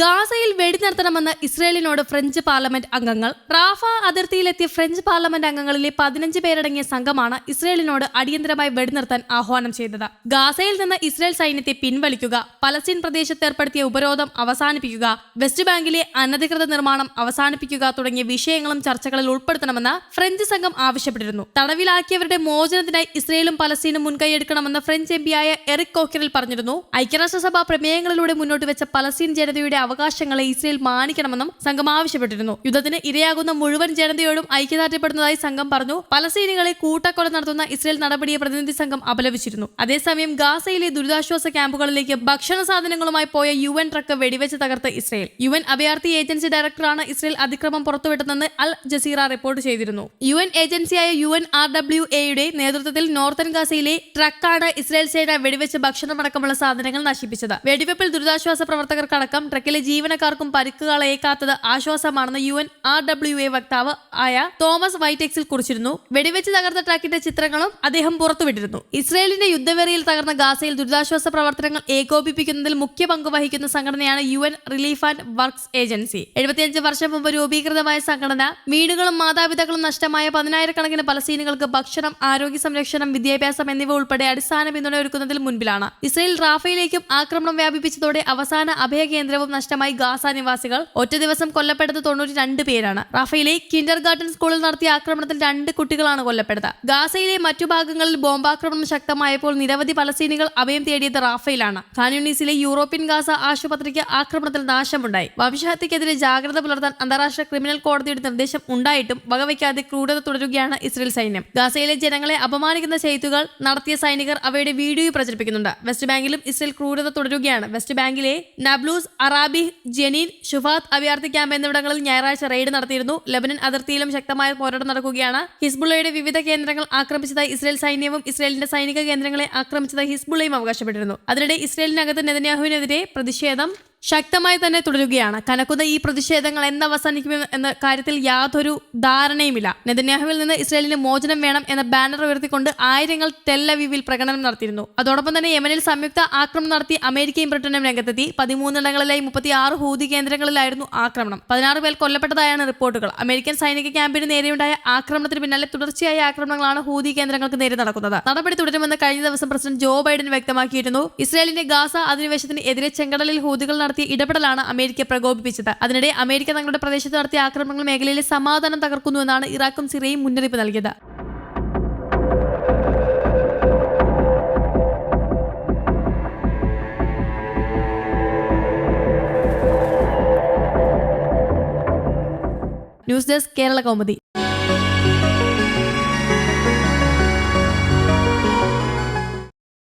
ഗാസയിൽ വെടിനിർത്തണമെന്ന് ഇസ്രയേലിനോട് ഫ്രഞ്ച് പാർലമെന്റ് അംഗങ്ങൾ. റാഫ അതിർത്തിയിലെത്തിയ ഫ്രഞ്ച് പാർലമെന്റ് അംഗങ്ങളിലെ പതിനഞ്ച് പേരടങ്ങിയ സംഘമാണ് ഇസ്രയേലിനോട് അടിയന്തരമായി വെടിനിർത്താൻ ആഹ്വാനം ചെയ്തത്. ഗാസയിൽ നിന്ന് ഇസ്രയേൽ സൈന്യത്തെ പിൻവലിക്കുക പലസ്തീൻ പ്രദേശത്ത് ഏർപ്പെടുത്തിയ ഉപരോധം അവസാനിപ്പിക്കുക വെസ്റ്റ് ബാങ്കിലെ അനധികൃത നിർമ്മാണം അവസാനിപ്പിക്കുക തുടങ്ങിയ വിഷയങ്ങളും ചർച്ചകളിൽ ഉൾപ്പെടുത്തണമെന്ന് ഫ്രഞ്ച് സംഘം ആവശ്യപ്പെട്ടിരുന്നു. തടവിലാക്കിയവരുടെ മോചനത്തിനായി ഇസ്രയേലും പലസ്തീനും മുൻകൈയെടുക്കണമെന്ന് ഫ്രഞ്ച് എം പിയായ എറിക് കോക്കിറിൽ പറഞ്ഞിരുന്നു. ഐക്യരാഷ്ട്രസഭ പ്രമേയങ്ങളിലൂടെ മുന്നോട്ട് വെച്ച പലസ്തീൻ ജനതയുടെ അവകാശങ്ങളെ ഇസ്രയേൽ മാനിക്കണമെന്നും സംഘം ആവശ്യപ്പെട്ടിരുന്നു. യുദ്ധത്തിന് ഇരയാകുന്ന മുഴുവൻ ജനതയോടും ഐക്യദാർഢ്യപ്പെടുന്നതായി സംഘം പറഞ്ഞു. പലസ്തീനികളെ കൂട്ടക്കൊല നടത്തുന്ന ഇസ്രയേൽ നടപടിയെ പ്രതിനിധി സംഘം അപലപിച്ചിരുന്നു. അതേസമയം ഗാസയിലെ ദുരിതാശ്വാസ ക്യാമ്പുകളിലേക്ക് ഭക്ഷണ സാധനങ്ങളുമായി പോയ യു എൻ ട്രക്ക് വെടിവെച്ച് തകർത്ത് ഇസ്രയേൽ. യു എൻ അഭയാർത്ഥി ഏജൻസി ഡയറക്ടറാണ് ഇസ്രയേൽ അതിക്രമം പുറത്തുവിട്ടതെന്ന് അൽ ജസീറ റിപ്പോർട്ട് ചെയ്തിരുന്നു. യു എൻ ഏജൻസിയായ യു എൻ ആർ ഡബ്ല്യു എയുടെ നേതൃത്വത്തിൽ നോർത്തൻ ഗാസയിലെ ട്രക്കാണ് ഇസ്രയേൽ സേന വെടിവെച്ച് ഭക്ഷണമടക്കമുള്ള സാധനങ്ങൾ നശിപ്പിച്ചത്. വെടിവെപ്പിൽ ദുരിതാശ്വാസ പ്രവർത്തകർക്കടക്കം ട്രക്കിലെ ജീവനക്കാർക്കും പരിക്കുകളേക്കാത്തത് ആശ്വാസമാണെന്ന് U N R W A വക്താവ് ആയ തോമസ് വൈറ്റെക്സിൽ കുറിച്ചിരുന്നു. വെടിവെച്ച് തകർത്ത ട്രാക്കിന്റെ ചിത്രങ്ങളും അദ്ദേഹം പുറത്തുവിട്ടിരുന്നു. ഇസ്രയേലിന്റെ യുദ്ധവേറിയിൽ തകർന്ന ഗാസയിൽ ദുരിതാശ്വാസ പ്രവർത്തനങ്ങൾ ഏകോപിപ്പിക്കുന്നതിൽ മുഖ്യ പങ്ക് വഹിക്കുന്ന സംഘടനയാണ് U N relief and works agency. എഴുപത്തിയഞ്ച് വർഷം മുമ്പ് രൂപീകൃതമായ സംഘടന വീടുകളും മാതാപിതാക്കളും നഷ്ടമായ പതിനായിരക്കണക്കിന് പലസ്തീനുകൾക്ക് ഭക്ഷണം ആരോഗ്യ സംരക്ഷണം വിദ്യാഭ്യാസം എന്നിവ ഉൾപ്പെടെ അടിസ്ഥാന പിന്തുണ ഒരുക്കുന്നതിൽ മുൻപിലാണ്. ഇസ്രയേൽ റാഫയിലേക്കും ആക്രമണം വ്യാപിപ്പിച്ചതോടെ അവസാന അഭയ കേന്ദ്രവും നഷ്ടമായി ഗാസ നിവാസികൾ ഒറ്റ ദിവസം കൊല്ലപ്പെട്ടത് തൊണ്ണൂറ്റി രണ്ട് പേരാണ്. റഫയിലെ കിൻഡർ ഗാർഡൻ സ്കൂളിൽ നടത്തിയ ആക്രമണത്തിൽ രണ്ട് കുട്ടികളാണ് കൊല്ലപ്പെട്ടത്. ഗാസയിലെ മറ്റു ഭാഗങ്ങളിൽ ബോംബാക്രമണം ശക്തമായപ്പോൾ നിരവധി പലസ്തീനികൾ അഭയം തേടിയത് റാഫയിലാണ് ഖാനുണീസിലെ യൂറോപ്യൻ ഗാസ ആശുപത്രിക്ക് ആക്രമണത്തിൽ നാശമുണ്ടായി. വംശഹത്യക്കെതിരെ ജാഗ്രത പുലർത്താൻ അന്താരാഷ്ട്ര ക്രിമിനൽ കോടതിയുടെ നിർദ്ദേശം ഉണ്ടായിട്ടും വകവയ്ക്കാതെ ക്രൂരത തുടരുകയാണ് ഇസ്രയേൽ സൈന്യം. ഗാസയിലെ ജനങ്ങളെ അപമാനിക്കുന്ന ചെയ്തുകൾ നടത്തിയ സൈനികർ അവയുടെ വീഡിയോ പ്രചരിപ്പിക്കുന്നുണ്ട്. വെസ്റ്റ് ബാങ്കിലും ഇസ്രയേൽ ക്രൂരത തുടരുകയാണ്. വെസ്റ്റ് ബാങ്കിലെ നബ്ലൂസ് അറാബി ജനീൻ ഷുഫാത്ത് അഭയാർത്ഥി ക്യാമ്പ് എന്നിവിടങ്ങളിൽ ഞായറാഴ്ച റെയ്ഡ് നടത്തിയിരുന്നു. ലബനൻ അതിർത്തിയിലും ശക്തമായ പോരാട്ടം നടക്കുകയാണ്. ഹിസ്ബുള്ളയുടെ വിവിധ കേന്ദ്രങ്ങൾ ആക്രമിച്ചതായി ഇസ്രയേൽ സൈന്യവും ഇസ്രയേലിന്റെ സൈനിക കേന്ദ്രങ്ങളെ ആക്രമിച്ചതായി ഹിസ്ബുള്ളയും അവകാശപ്പെട്ടിരുന്നു. അതിനിടെ ഇസ്രയേലിനകത്ത് നെതന്യാഹുവിനെതിരെ പ്രതിഷേധം ശക്തമായി തന്നെ തുടരുകയാണ്. കനക്കുന്ന ഈ പ്രതിഷേധങ്ങൾ എന്ന് അവസാനിക്കും എന്ന കാര്യത്തിൽ യാതൊരു ധാരണയുമില്ല. നെതന്യാഹുവിൽ നിന്ന് ഇസ്രയേലിന് മോചനം വേണം എന്ന ബാനർ ഉയർത്തിക്കൊണ്ട് ആയിരങ്ങൾ ടെല്ലവീവിൽ പ്രകടനം നടത്തിയിരുന്നു. അതോടൊപ്പം തന്നെ യമനിൽ സംയുക്ത ആക്രമണം നടത്തി അമേരിക്കയും ബ്രിട്ടനും രംഗത്തെത്തി. പതിമൂന്നിടങ്ങളിലായി മുപ്പത്തി ആറ് ഹൂതി കേന്ദ്രങ്ങളിലായിരുന്നു ആക്രമണം. പതിനാറ് പേർ കൊല്ലപ്പെട്ടതായാണ് റിപ്പോർട്ടുകൾ. അമേരിക്കൻ സൈനിക ക്യാമ്പിന് നേരെയുണ്ടായ ആക്രമണത്തിന് പിന്നാലെ തുടർച്ചയായ ആക്രമണങ്ങളാണ് ഹൂതി കേന്ദ്രങ്ങൾക്ക് നേരെ നടക്കുന്നത്. നടപടി തുടരുമെന്ന് കഴിഞ്ഞ ദിവസം പ്രസിഡന്റ് ജോ ബൈഡൻ വ്യക്തമാക്കിയിരുന്നു. ഇസ്രയേലിന്റെ ഗാസ അധിനിവേശത്തിന് എതിരെ ചെങ്കടലിൽ ഹൂതികൾ നടത്തിയ ഇടപെടലാണ് അമേരിക്ക പ്രകോപിപ്പിച്ചത്. അതിനിടെ അമേരിക്ക തങ്ങളുടെ പ്രദേശത്ത് നടത്തിയ ആക്രമണങ്ങൾ മേഖലയിലെ സമാധാനം തകർക്കുന്നുവെന്നാണ് ഇറാഖും സിറിയയും മുന്നറിയിപ്പ് നൽകിയത്. News desk Kerala Kaumudi.